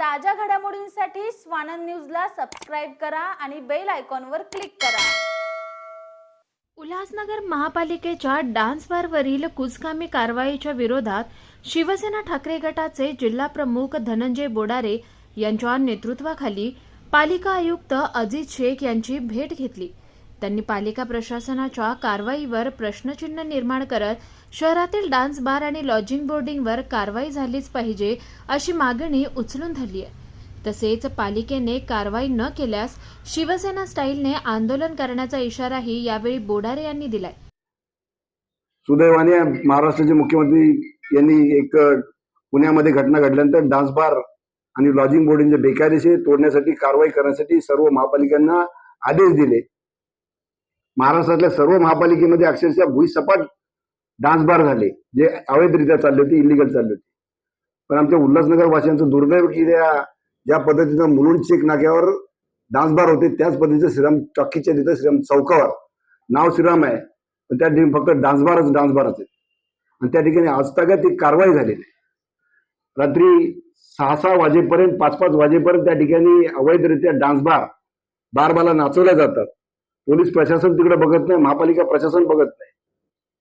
ताज्या घडामोडींसाठी स्वानंद न्यूजला सबस्क्राईब करा आणि बेल आयकॉनवर क्लिक करा. उल्हासनगर महापालिकेच्या डान्स बारवरील कुचकामी कारवाईच्या विरोधात शिवसेना ठाकरे गटाचे जिल्हा प्रमुख धनंजय बोडारे यांच्या नेतृत्वाखाली पालिका आयुक्त अजित शेख यांची भेट घेतली. त्यांनी पालिका प्रशासनाच्या कारवाईवर प्रश्नचिन्ह निर्माण करत शहरातील डान्स बार आणि लॉजिंग बोर्डिंगवर कारवाई झालीच पाहिजे अशी मागणी उचलून धरली आहे. तसेच पालिकेने कारवाई न केल्यास शिवसेना स्टाईलने आंदोलन करण्याचा इशाराही यावेळी बोडारे यांनी दिलाय. सुदैवाने महाराष्ट्राचे मुख्यमंत्री यांनी एक पुण्यामध्ये घटना घडल्यानंतर डान्स बार आणि लॉजिंग बोर्डिंगचे बेकायदेशीर तोडण्यासाठी कारवाई करण्यासाठी सर्व महापालिकांना आदेश दिले. महाराष्ट्रातल्या सर्व महापालिकेमध्ये अक्षरशः भुईसपाट डान्स बार झाले जे अवैधरित्या चालले होते इलिगल चालले होते. पण आमच्या उल्हासनगर वासियांचं दुर्दैव की ज्या पद्धतीनं मुलुंड चेक नाक्यावर डान्स बार होते त्याच पद्धतीचं श्रीराम चौकीच्या तिथं श्रीराम चौकावर नाव श्रीराम आहे पण त्या ठिकाणी फक्त डान्स बारच डान्स बारच आहे आणि त्या ठिकाणी आजतागायत ती कारवाई झालेली आहे. रात्री सहा सहा वाजेपर्यंत पाच पाच वाजेपर्यंत त्या ठिकाणी अवैधरित्या डान्स बार बारबाला नाचवल्या जातात. पोलीस प्रशासन तिकडे बघत नाही महापालिका प्रशासन बघत नाही.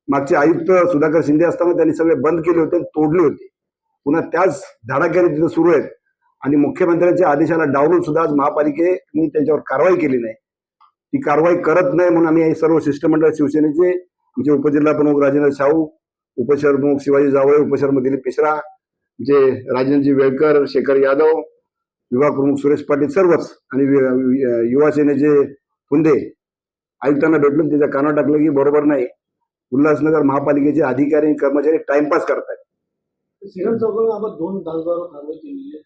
मागचे आयुक्त सुधाकर शिंदे असताना त्यांनी सगळे बंद केले होते आणि तोडले होते. पुन्हा त्याच धडाक्याने तिथे सुरू आहेत. आणि मुख्यमंत्र्यांच्या आदेशाला डावलून सुद्धा आज महापालिकेने त्यांच्यावर कारवाई केली नाही. ती कारवाई करत नाही म्हणून आम्ही हे सर्व शिष्टमंडळ शिवसेनेचे आमचे उपजिल्हा प्रमुख राजेंद्र शाहू उपशहर प्रमुख शिवाजी जावळे उपशहर दिलीप पिश्रा जे राजेंद्रजी वेळकर शेखर यादव विभाग प्रमुख सुरेश पाटील सर्वच आणि युवासेनेचे हुंदे युवा सेनेचे फुंदे आयुक्तांना भेटलो त्याच्या कानावर टाकलं की बरोबर नाही. उल्हासनगर महापालिकेचे अधिकारी आणि कर्मचारी टाइमपास करतायत. कारवाई आहे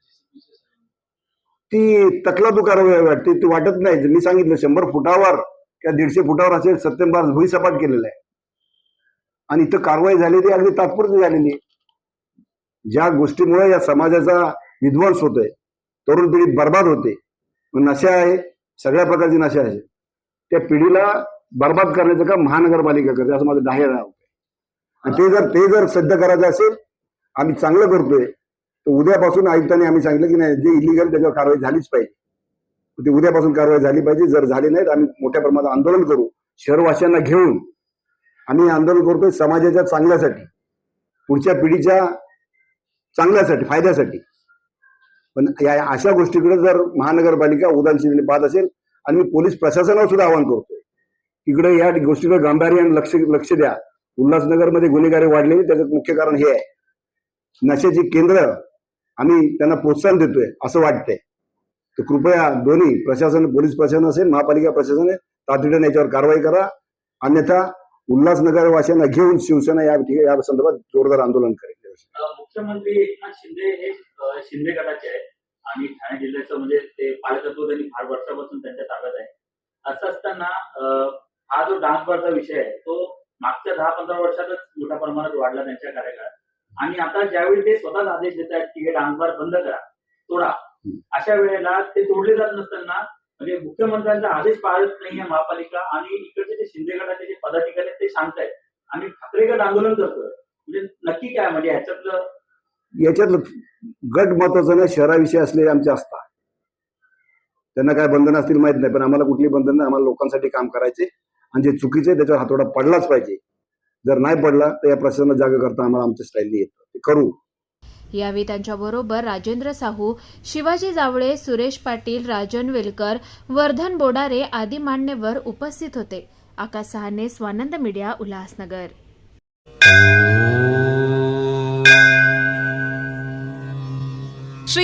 ती तकला तू कारवाई वाटते. ती वाटत नाही. मी सांगितलं शंभर फुटावर किंवा दीडशे फुटावर असेल सत्यंबार भुईसपाट केलेलं आहे. आणि इथं कारवाई झाली ती अगदी तात्पुरती झालेली. ज्या गोष्टीमुळे या समाजाचा विध्वंस होतोय तरुण पिढी बर्बाद होते. नशा आहे सगळ्या प्रकारची नशा आहे. त्या पिढीला बर्बाद करण्याचं काम महानगरपालिका करते असं माझं जाहीर आहे. आणि ते जर ते जर सिद्ध करायचं असेल आम्ही चांगलं करतोय तर उद्यापासून आयुक्तांनी आम्ही सांगितलं की नाही जे इलिगल त्याच्यावर कारवाई झालीच पाहिजे. ती उद्यापासून कारवाई झाली पाहिजे जर झाली नाही तर आम्ही मोठ्या प्रमाणात आंदोलन करू शहरवासियांना घेऊन. आम्ही आंदोलन करतोय समाजाच्या चांगल्यासाठी पुढच्या पिढीच्या चांगल्यासाठी फायद्यासाठी. पण या अशा गोष्टीकडे जर महानगरपालिका उदासीने पाहत असेल आणि मी पोलीस प्रशासनावर सुद्धा आवाहन करतोय. इकडे या गोष्टीकडे गांभीर्याने लक्ष लक्ष द्या. उल्हासनगरमध्ये गुन्हेगारी वाढलेली त्याचं मुख्य कारण हे आहे. नशेची केंद्र आम्ही त्यांना प्रोत्साहन देतोय असं वाटतंय. तर कृपया दोन्ही प्रशासन पोलीस प्रशासन असेल महापालिका प्रशासन तातडीने याच्यावर कारवाई करा. अन्यथा उल्हासनगरवासियांना घेऊन शिवसेना या ठिकाणी या संदर्भात जोरदार आंदोलन करेल. मुख्यमंत्री एकनाथ शिंदे हे शिंदे गटाचे आहेत. आणि ठाणे जिल्ह्याचं म्हणजे ते पालकत्व त्यांनी फार वर्षापासून त्यांच्या ताब्यात आहे. असं असताना हा जो डान्स बारचा विषय आहे तो मागच्या दहा पंधरा वर्षातच मोठ्या प्रमाणात वाढला त्यांच्या कार्यकाळात. आणि आता ज्यावेळी ते स्वतःच आदेश देत आहेत की हे डान्स बार बंद करा तोडा अशा वेळेला ते तोडले जात नसताना म्हणजे मुख्यमंत्र्यांचा आदेश पाळत नाहीये महापालिका आणि इकडचे जे शिंदे गटाचे जे पदाधिकारी आहेत ते सांगतायत आणि ठाकरे गट आंदोलन करतोय. म्हणजे नक्की काय म्हणजे ह्याच्यातलं याच्यात गट महत्वाचं नाही शहराविषयी असलेले आमचे असतात. त्यांना काय बंधन असतील माहीत नाही पण आम्हाला कुठली बंधन नाही आम्हाला लोकांसाठी काम करायचे. आणि जे चुकीचे त्याच्यावर हातोडा पडलाच पाहिजे. जर नाही पडला तर या प्रश्नाला जागा करता आम्हाला आमच्या स्टाईलने येतं. ते करू. यावेळी त्यांच्याबरोबर राजेंद्र साहू शिवाजी जावळे सुरेश पाटील राजन वेलकर वर्धन बोडारे आदी मान्यवर उपस्थित होते. Akash Sahane Swanand media Ulhasnagar.